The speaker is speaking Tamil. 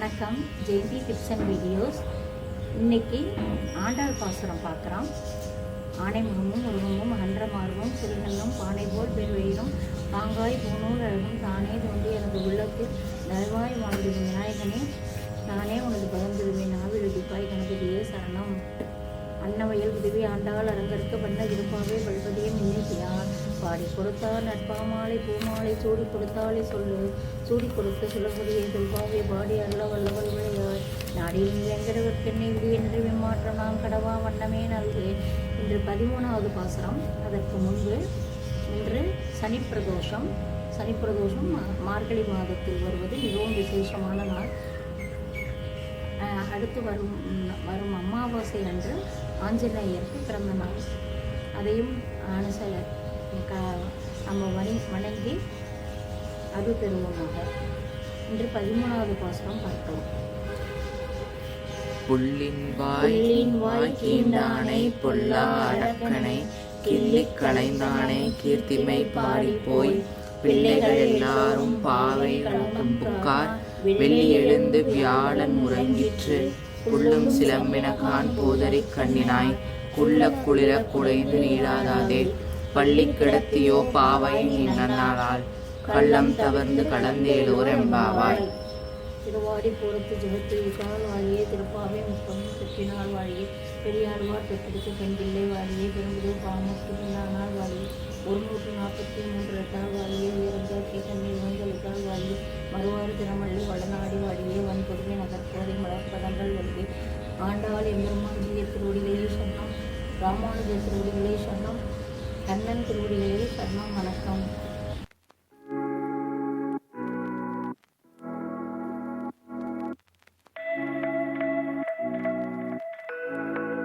வணக்கம். ஜெயந்தி டிப்ஸ் அண்ட் வீடியோஸ் இன்னைக்கு ஆண்டாள் பாசுரம் பார்க்குறோம். ஆனை முகமும் முருகமும் அன்ற மார்பும் சிறுகண்ணும் பானை போல் பெருவெயிலும் பாங்காய் பூநூல் அழகும் தானே தோண்டி எனது உள்ளத்தில் நல்வாய் வாழ்ந்து விநாயகனே நானே உனது பகந்திருமை நாவில் உதிப்பாய் கணபதியே சரணம். அன்னவயல் உதவி ஆண்டாள் அரங்கற்கு பண்ண விரும்பாவே பல்பதியே பாடி கொடுத்தால் நட்பாமாலை பூமாலை சூடி கொடுத்தாலே சொல்லு. சூடி கொடுத்து சொல்லக்கூடிய துல்பாவை பாடி அல்ல வல்லவள் விளையாள் நாடியில் வெங்கடவர்க்கெண்ணை விதி என்று விமாற்றம் நாம் கடவா வண்ணமே நல்கிறேன் இன்று பதிமூணாவது பாசனம் அதற்கு முன்பு இன்று சனிப்பிரதோஷம். சனிப்பிரதோஷம் மா- மார்கழி மாதத்தில் வருவது மிகவும் விசேஷமான நாள். அடுத்து வரும் வரும் அமாவாசை அன்று ஆஞ்சநேயருக்கு பிறந்த நாள். அதையும் அனுசல க நம்ம வணி வணங்கி அது பெறுவோமாக. இன்று பதிமூணாவது பாசனம் பார்க்கலாம். புள்ளின் வாய் கீண்டானை பொல்லா அடக்கனை கிள்ளிக் களைந்தானே கீர்த்திமை பாடி போய் பிள்ளைகள் எல்லாரும் பாவை கலக்கும் புக்கார். வெள்ளி எழுந்து வியாழன் முறங்கிற்று புள்ளும் சிலம்பினகான் போதரி கண்ணினாய். குள்ள குளிர குடைந்து நீடாதாதே. பள்ளி கிடத்தியோ பாவை நீ கள்ளம் தவர்ந்து கடந்தேலூர் எம்பாவாய். திருவாடி பூரத்து ஜெகத்தில் விஷால் வாழியே திருப்பாவை முப்பம் பெற்றினாள் வாழியே பெரியாழ்வார் பெற்றெடுத்த பெண் பிள்ளை வாழியே பெரும்புதூர் பாமத்து பின்னானால் வாழியே ஒரு நூற்று நாற்பத்தி மூன்று எட்டால் வாழியே உயர்ந்த கீழ்த்தண்ணி உணர்ந்தெழுத்தால் வாழியே மறுவாறு திறமள்ளி வடநாடி வாழியே வன் கொடுமை நகர்போதை மலர்பதங்கள் வழியே. ஆண்டாள் எம்பெருமான் திருவடிகளே சொன்னான் ராமானுஜ திருவடிகளே சொன்னான் கண்ணன் திருவடிகளே சொன்னோம் வணக்கம்.